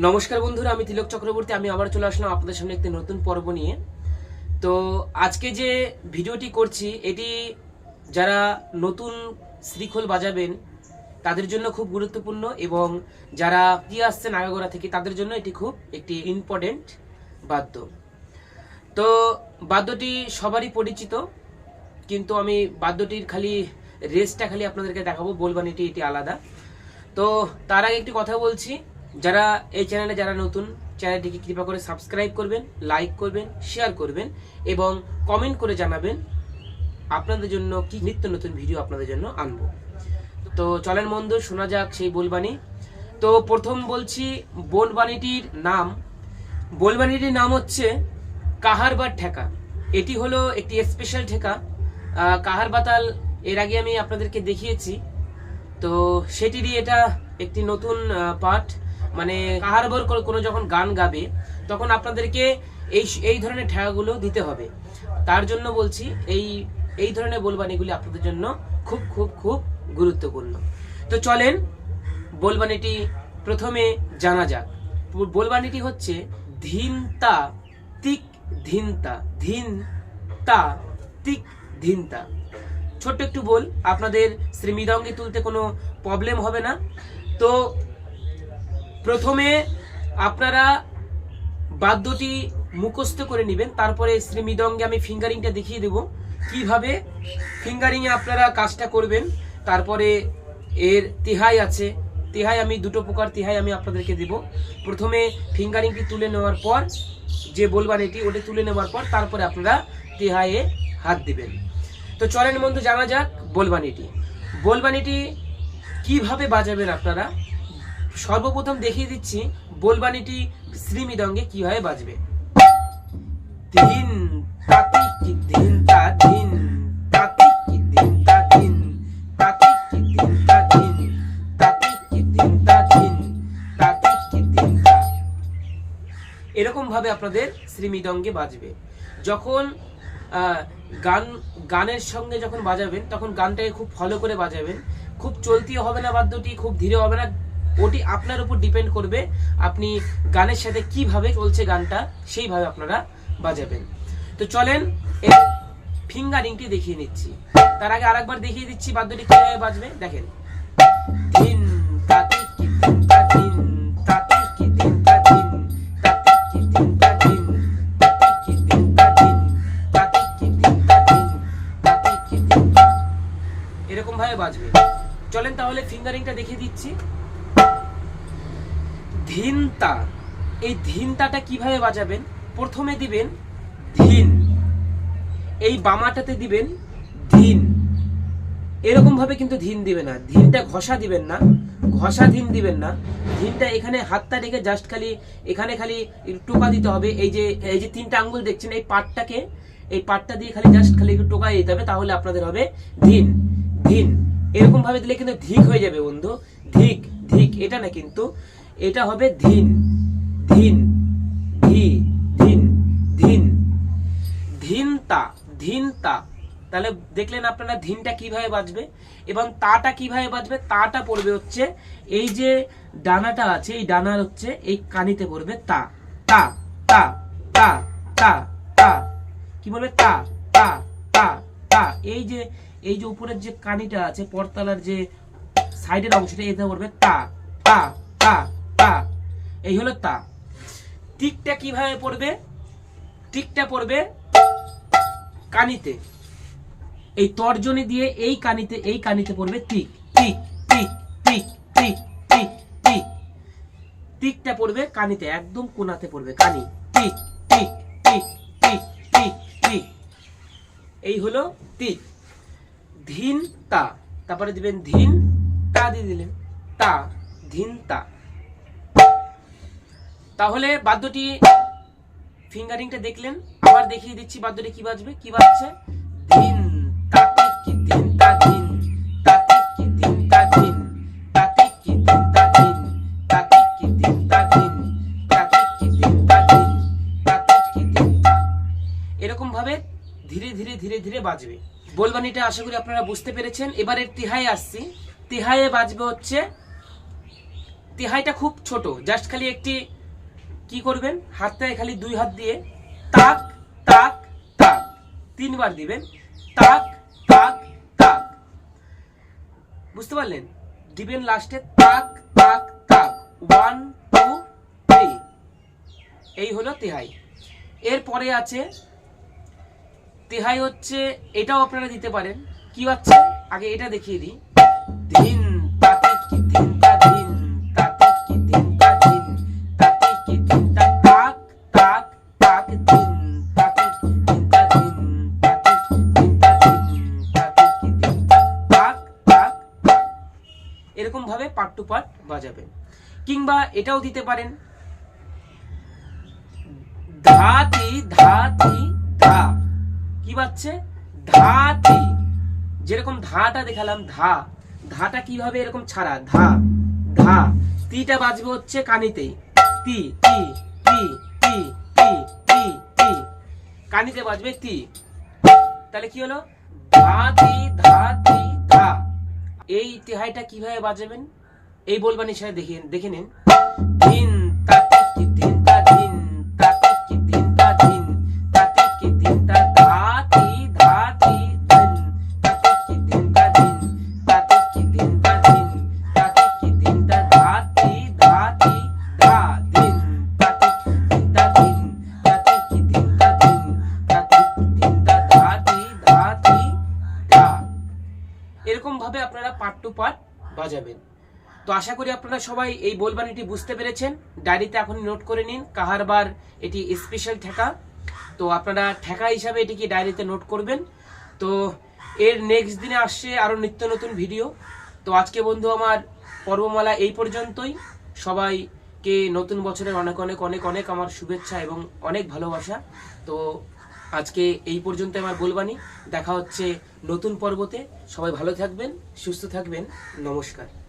নমস্কার বন্ধুরা, আমি তিলক চক্রবর্তী। আমি আবার চলে আসলাম আপনাদের সামনে একটি নতুন পর্ব নিয়ে। তো আজকে যে ভিডিওটি করছি, এটি যারা নতুন শ্রীখোল বাজাবেন, তাদের জন্য খুব গুরুত্বপূর্ণ এবং যারা দিয়ে আসছেন আগাগোড়া থেকে, তাদের জন্য এটি খুব একটি ইম্পর্টেন্ট বাদ্য। তো বাদ্যটি সবারই পরিচিত, কিন্তু আমি বাদ্যটির খালি রেসটা খালি আপনাদেরকে দেখাবো, বলবানিটি এটি আলাদা। তো তার আগে একটি কথা বলছি যারা এই চ্যানেলে যারা নতুন, চ্যানেলটিকে কৃপা করে সাবস্ক্রাইব করবেন, লাইক করবেন, শেয়ার করবেন এবং কমেন্ট করে জানাবেন আপনাদের জন্য কি নিত্য নতুন ভিডিও আপনাদের জন্য আনব। তো চলেন বন্ধু, শোনা যাক সেই বলবানি তো প্রথম বলছি বলবানিটির নাম। বলবানিটির নাম হচ্ছে কাহার বা ঠেকা। এটি হলো একটি স্পেশাল ঠেকা। কাহার বাতাল এর আগে আমি আপনাদেরকে দেখিয়েছি। তো সেটিরই এটা একটি নতুন পার্ট মানে কাহারবর করে কোনো যখন গান গাবে, তখন আপনাদেরকে এই এই ধরনের ঠেকাগুলো দিতে হবে। তার জন্য বলছি, এই এই ধরনের বলবানিগুলি আপনাদের জন্য খুব খুব খুব গুরুত্বপূর্ণ। তো চলেন বলবানিটি প্রথমে জানা যাক। বলবানিটি হচ্ছে ধিনতা তিক ধিনতা ধিন তা তিক ধিনতা। ছোট্ট একটু বল, আপনাদের শ্রীমৃদঙ্গে তুলতে কোনো প্রবলেম হবে না? তো প্রথমে আপনারা বাদ্যটি মুখস্থ করে নেবেন, তারপরে শ্রী মৃদঙ্গে আমি ফিঙ্গারিংটা দেখিয়ে দেব। কীভাবে? ফিঙ্গারিংয়ে আপনারা কাজটা করবেন, তারপরে এর তিহাই আছে। তিহাই আমি, দুটো প্রকার তিহাই আমি আপনাদেরকে দেব। প্রথমে ফিঙ্গারিংটি তুলে নেওয়ার পর, যে বলবানিটি ওটা তুলে নেওয়ার পর, তারপরে আপনারা তিহাইয়ে হাত দিবেন। তো চলেন বন্ধু, জানা যাক বলবানিটি। বলবানিটি কীভাবে বাজাবেন আপনারা? সর্বপ্রথম দেখিয়ে দিচ্ছি বলবানিটি শ্রীমৃদঙ্গে কীভাবে বাজবে। দিন তাতি দিন তা দিন এরকম ভাবে আপনাদের শ্রীমৃদঙ্গে বাজবে। যখন গান, গানের সঙ্গে যখন বাজাবেন, তখন গানটাকে খুব ফলো করে বাজাবেন। খুব চলতি হবে না বাদ্যটি, খুব ধীরে হবে না ওটি আপনার উপর ডিপেন্ড করবে আপনি গানের সাথে কীভাবে চলছে গানটা, সেইভাবে আপনারা বাজাবেন। তো চলেন এর ফিঙ্গারিংটি দেখিয়ে নিচ্ছি। তার আগে আরেকবার দেখিয়ে দিচ্ছি, বাদ্যটি কীভাবে বাজবে, দেখেন। দিন দিন এরকম ভাবে বাজবে। চলেন তাহলে ফিঙ্গারিংটা দেখিয়ে দিচ্ছি। ধিনতা। এই ধিনতাটা কীভাবে বাজাবেন? প্রথমে দিবেন ধিন। এই বামাটাতে দিবেন ধিন। এরকম ভাবে কিন্তু ধিন দিবে না। ধিনটা ঘষা দিবেন না। ঘষা ধিন দিবেন না। ধিনটা এখানে হাতটা রেখে জাস্ট খালি, এখানে খালি টোকা দিতে হবে। এই যে এই যে তিনটা আঙ্গুল দেখছেন, এই পাটটাকে, এই পাটটা দিয়ে খালি জাস্ট খালি একটু টোকা দিতে হবে, তাহলে আপনাদের হবে ধিন। ধিন। এরকম ভাবে দিলে কিন্তু ধিক হয়ে যাবে বন্ধু। ধিক ধিক। এটা না কিন্তু এটা হবে ধিন। ধিন। ধি। ধিন। ধিন। ধিনতা। ধিনতা। তাহলে দেখলেন আপনারা ধিনটা কীভাবে বাজবে? এবং তাটা কীভাবে বাজবে? তাটা পড়বে হচ্ছে এই যে ডানাটা আছে, এই ডানার হচ্ছে এই কানিতে পড়বে তা। তা তা তা তা তা। কি বলবে? তা তা তা তা। এই যে এই যে উপরের যে কানিটা আছে, পরতলার যে সাইডের অংশটা, এতে পড়বে তা তা তা। তা। এই হলো তা। টিকটা কীভাবে পড়বে? টিকটা পড়বে কানিতে। এই তর্জনী দিয়ে এই কানিতে এই কানিতে পড়বে tick. Tick tick tick tick tick tick. টিকটা পড়বে কানিতে, একদম কোনাতে পড়বে কানি। Tick tick tick tick tick tick. এই হলো টিক। ধিন তা। তারপরে দিবেন ধিন তা দিয়ে দিলেন। তা, ধিন তা। তাহলে বাদ্যটি ফিঙ্গারিংটা দেখলেন। আবার দেখিয়ে দিচ্ছি বাদ্যটি কি বাজবে, কি বাজছে? ধিন তাতে কি কি ধিন তা ধিন তাতে কি ধিন তা এরকম ভাবে ধীরে ধীরে ধীরে ধীরে বাজবে। বলবানিটা আশা করি আপনারা বুঝতে পেরেছেন। এবারে তিহাই আসছি। তিহাইয়ে বাজবে হচ্ছে, তেহাইটা খুব ছোট, জাস্ট খালি একটি কি করবেন? হাতটায় খালি দুই হাত দিয়ে তাক তাক তাক। তিনবার দিবেন। তাক তাক তাক। বুঝতে পারলেন? দিবেন লাস্টে তাক তাক তাক। ওয়ান টু থ্রি এই হলো তেহাই। এরপরে আছে, তেহাই হচ্ছে, এটাও আপনারা দিতে পারেন। কি হচ্ছে? আগে এটা দেখিয়ে দিই। দিন পার্ট টু পার্ট বাজাবেন কিংবা এটাও দিতে পারেন। ধাতি ধাতি, ধা। কি বাজছে? ধাতি। যেরকম ধাটা দেখালাম, ধা। ধাটা কীভাবে এরকম ছাড়া? ধা ধা। তিটা বাজবে হচ্ছে কানিতে। তি তি তি তি তি তি তি। কানিতে বাজবে তি। তাহলে কি হলো? ধাতি ধাতি, ধা। এই তেহাইটা কীভাবে বাজাবেন? এই বলবানির সাথে দেখে দেখে নিন। দিন তাতে কি দিন তা দিন, তাতে কি দিন তা দিন, তাতে কি দিন তা ধাতি ধাতি দিন তাতে কি দিন তা দিন, তাতে কি দিন তা দিন, তাতে কি দিন তা ধাতি ধাতি ধা দিন, তাতে কি দিন তা দিন, তাতে কি দিন তা দিন, তাতে কি দিন তা ধাতি ধাতি ধা এরকম ভাবে আপনারা পার্ট টু পার্ট বাজাবেন। তো আশা করি আপনারা সবাই এই বলবানিটি বুঝতে পেরেছেন। ডায়েরিতে এখন নোট করে নিন, কাহার বার এটি স্পেশাল ঠেকা। তো আপনারা ঠেকা হিসাবে এটিকে ডায়েরিতে নোট করবেন। তো এর নেক্সট দিনে আসছে আরও নিত্য নতুন ভিডিও তো আজকে বন্ধু আমার পর্বমালা এই পর্যন্তই। সবাইকে নতুন বছরের অনেক অনেক অনেক অনেক আমার শুভেচ্ছা এবং অনেক ভালোবাসা। তো আজকে এই পর্যন্ত আমার বলবানি দেখা হচ্ছে নতুন পর্বতে। সবাই ভালো থাকবেন, সুস্থ থাকবেন। নমস্কার।